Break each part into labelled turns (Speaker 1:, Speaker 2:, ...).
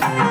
Speaker 1: చెబుతాను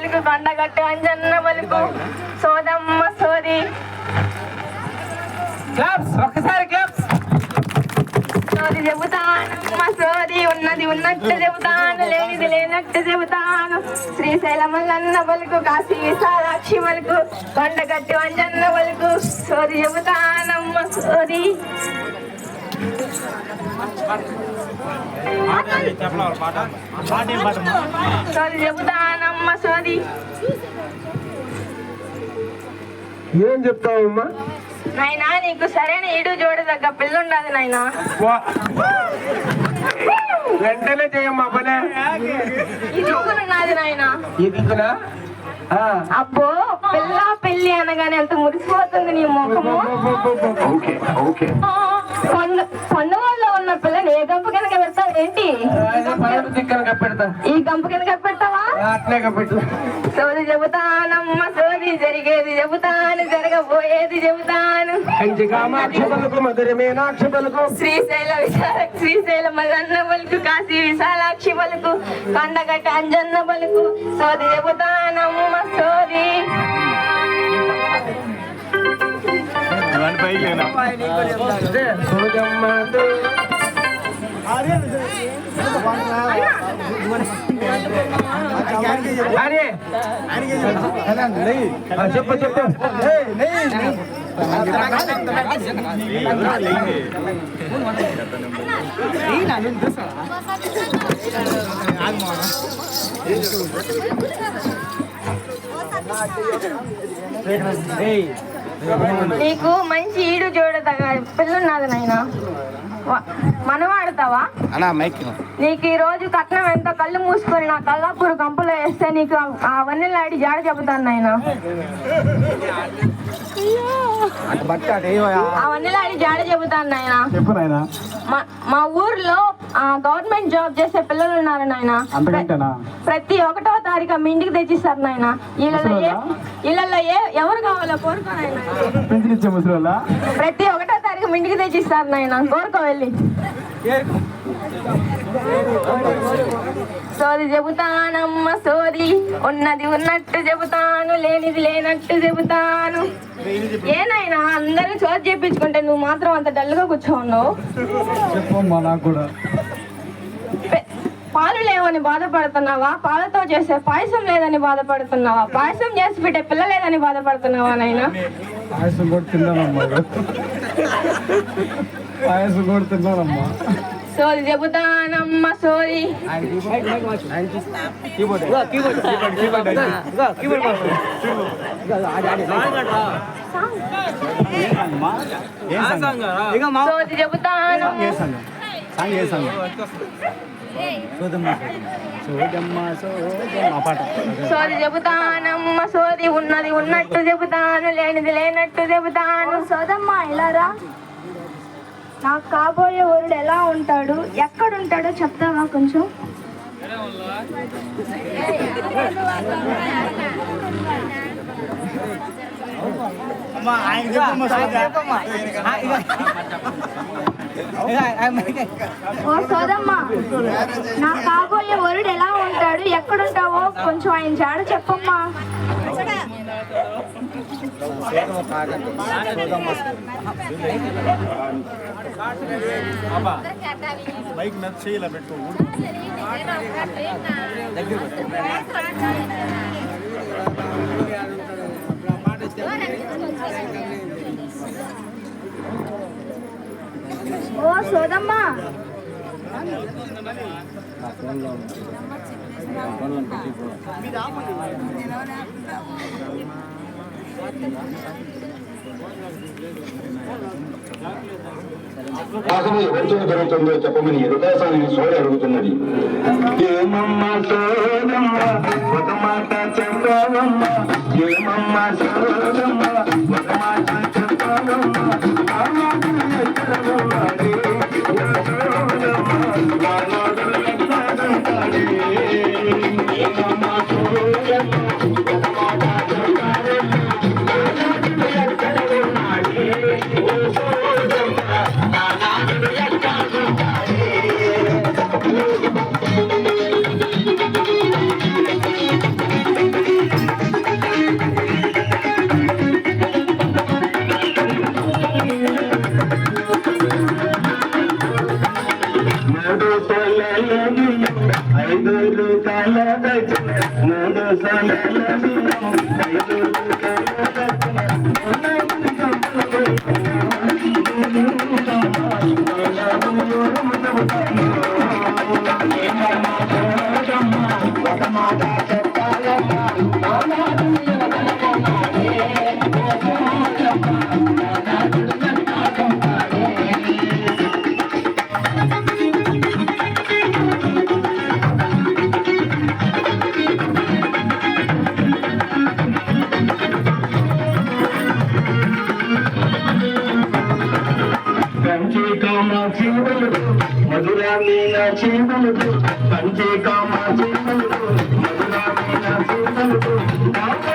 Speaker 1: పలుకు కొండగట్టు అంజన్న పలుకు. సోదమ్మ సోది.
Speaker 2: క్లాప్స్ ఒక్కసారి క్లాప్స్.
Speaker 1: సోది చెబుతానమ్మ సోది ఉన్నది ఉన్నట్టు చెబుతాను లేనిది లేనట్టు చెబుతాను. శ్రీశైల మల్లన్న పలుకు కాశీ విశాలాక్షి పలుకు కొండగట్టు అంజన్న పలుకు. సోది చెబుతానమ్మ సోది. సోది
Speaker 2: ఏం చెప్తావమ్మా?
Speaker 1: నాయనా నీకు సరైన ఈడు జోడదగ్గ పిల్లుండదు నాయనా.
Speaker 2: వెంటనే చేయమ్మా పనే.
Speaker 1: నాయనా.
Speaker 2: ఈ దిక్కునా.
Speaker 1: అబ్బో పిల్ల పెళ్ళి అనగానే ఎంత మురిసిపోతుంది నీ ముఖము.
Speaker 2: Okay okay.
Speaker 1: ఏ గంప కింద పెడతావు? ఏంటి? ఈ గంప కింద పెడతావా
Speaker 2: అట్లే కప్పెట్టు.
Speaker 1: సోది చెబుతానమ్మ సోది జరిగేది చెబుతాను జరగబోయేది చెబుతాను. శ్రీశైల విశాల శ్రీశైల మల్లన్న పలుకు కాశీ విశాలాక్షి పలుకు కొండగట్ట అంజన్న పలుకు. సోది చెబుతానమ్మ సోది.
Speaker 2: అదే, చెప్పు చెప్పు.
Speaker 1: నీకు మంచి ఈడు చూడ పిల్లలు నాది నాయన. మనవాడతావా
Speaker 3: అన్నా మైక్
Speaker 1: నీకు ఈ రోజు కట్నం ఎంతో? కళ్ళు మూసుకొని నా కల్లాపూర్ గంపలో వేస్తే నీకు ఆ వన్నెలాడి జాడ చెబుతాను నాయన.
Speaker 3: బట్ట
Speaker 1: ఆ వన్నెలాడి జాడ చెబుతాను నాయన.
Speaker 3: చెప్పు నాయన.
Speaker 1: మా- మా ఊర్లో గవర్నమెంట్ జాబ్ చేసే పిల్లలు ఉన్నారు నాయన. ప్రతి ఒకటో తారీఖు మీ ఇంటికి తెచ్చిస్తారు నాయన. ఇళ్ళల్లో ఏ ఇళ్ళల్లో ఏ ఎవరు కావాలో కోరుకో నాయన. ప్రతి ఒకటో తారీఖు మీ ఇంటికి తెచ్చిస్తారు నాయన. కోరుకో వెళ్ళి. సోది చెబుతానమ్మ సోది. ఉన్నది ఉన్నట్టు చెబుతాను లేనిది లేనట్టు చెబుతాను. ఏనాయనా అందరూ చోటు చేపించుకుంటే నువ్వు మాత్రం అంత డల్గా కూర్చోన్నావు? పాలు లేవని బాధపడుతున్నావా? పాలతో చేసే పాయసం లేదని బాధపడుతున్నావా? పాయసం చేసి పెట్టే పిల్ల లేదని బాధపడుతున్నావా నాయనా?
Speaker 3: పాయసం కూడా తిన్నానమ్మా పాయసం కూడా తిన్నానమ్మా
Speaker 1: సోది చెబుతానమ్మ. సోది సోది చెబుతాను
Speaker 3: సాంగ్ ఏ సాంగ్ సోదమ్మ సోదమ్మ. సోదమ్మ పాట.
Speaker 1: సోది చెబుతానమ్మ సోది ఉన్నది ఉన్నట్టు చెబుతాను లేనిది లేనట్టు చెబుతాను.
Speaker 4: సోదమ్మ ఇలారా నాకు కాబోయే వరుడు ఎలా ఉంటాడు? ఎక్కడ ఉంటాడో చెప్తావా కొంచెం? ఓ సోదమ్మ నా కాబోయే వరుడు ఎలా ఉంటాడు? ఎక్కడుంటావో కొంచెం ఆయన జాడ చెప్పమ్మా.
Speaker 3: బైక్ నచ్చి ఇలా పెట్టు.
Speaker 4: ఓ సోదమ్మ.
Speaker 5: ఆకలి వంచన జరుగుతుందో చెప్పమని రుకాసాన్ని సోడ అడుగుతున్నది. ఏమమ్మా సోదమ్మ ఒక Thank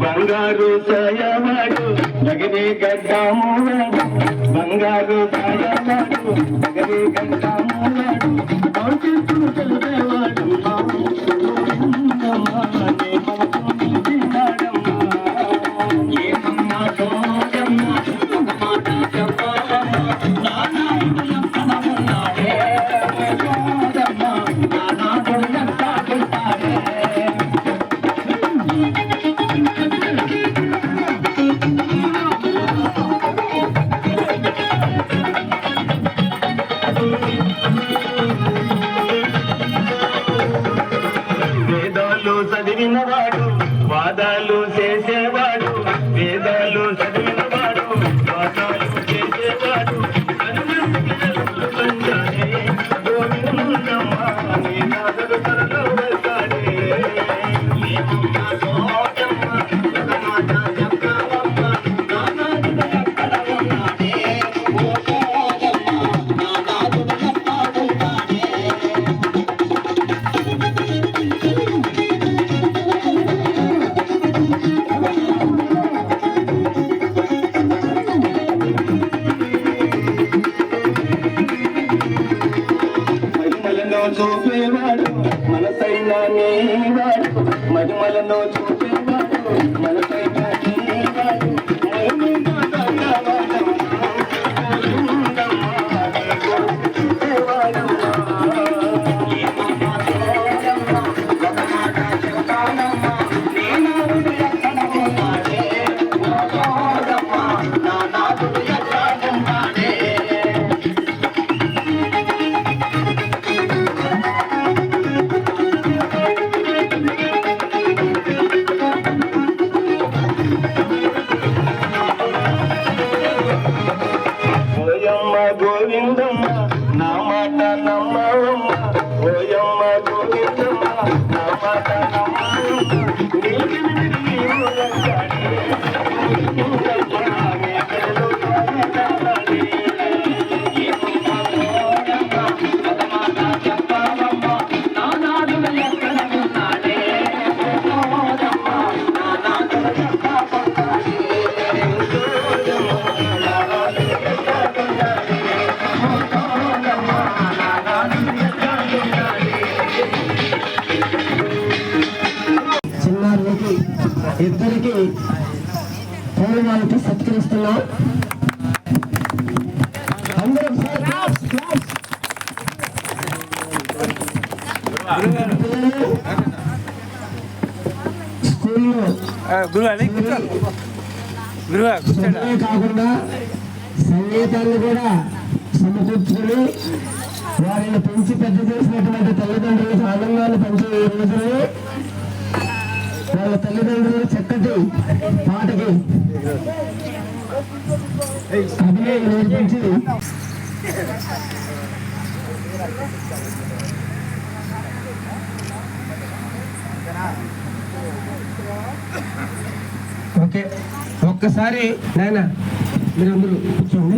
Speaker 5: బంగారు సాయవాడు నగరే గడ్డాము బంగారు సాయవాడు
Speaker 2: నగరే గడ్డాము చదివిన నన్ను చూపే వాడు మనపై చదువే కాకుండా సంగీతాన్ని కూడా సమకూర్చుకొని వారిని పెంచి పెద్ద చేసినటువంటి తల్లిదండ్రులకు ఆనందాన్ని పంచే ఈ రోజుని వాళ్ళ తల్లిదండ్రులు చక్కటి పాటకి ఓకే ఒక్కసారి నాయన మీరందరూ కూర్చోండి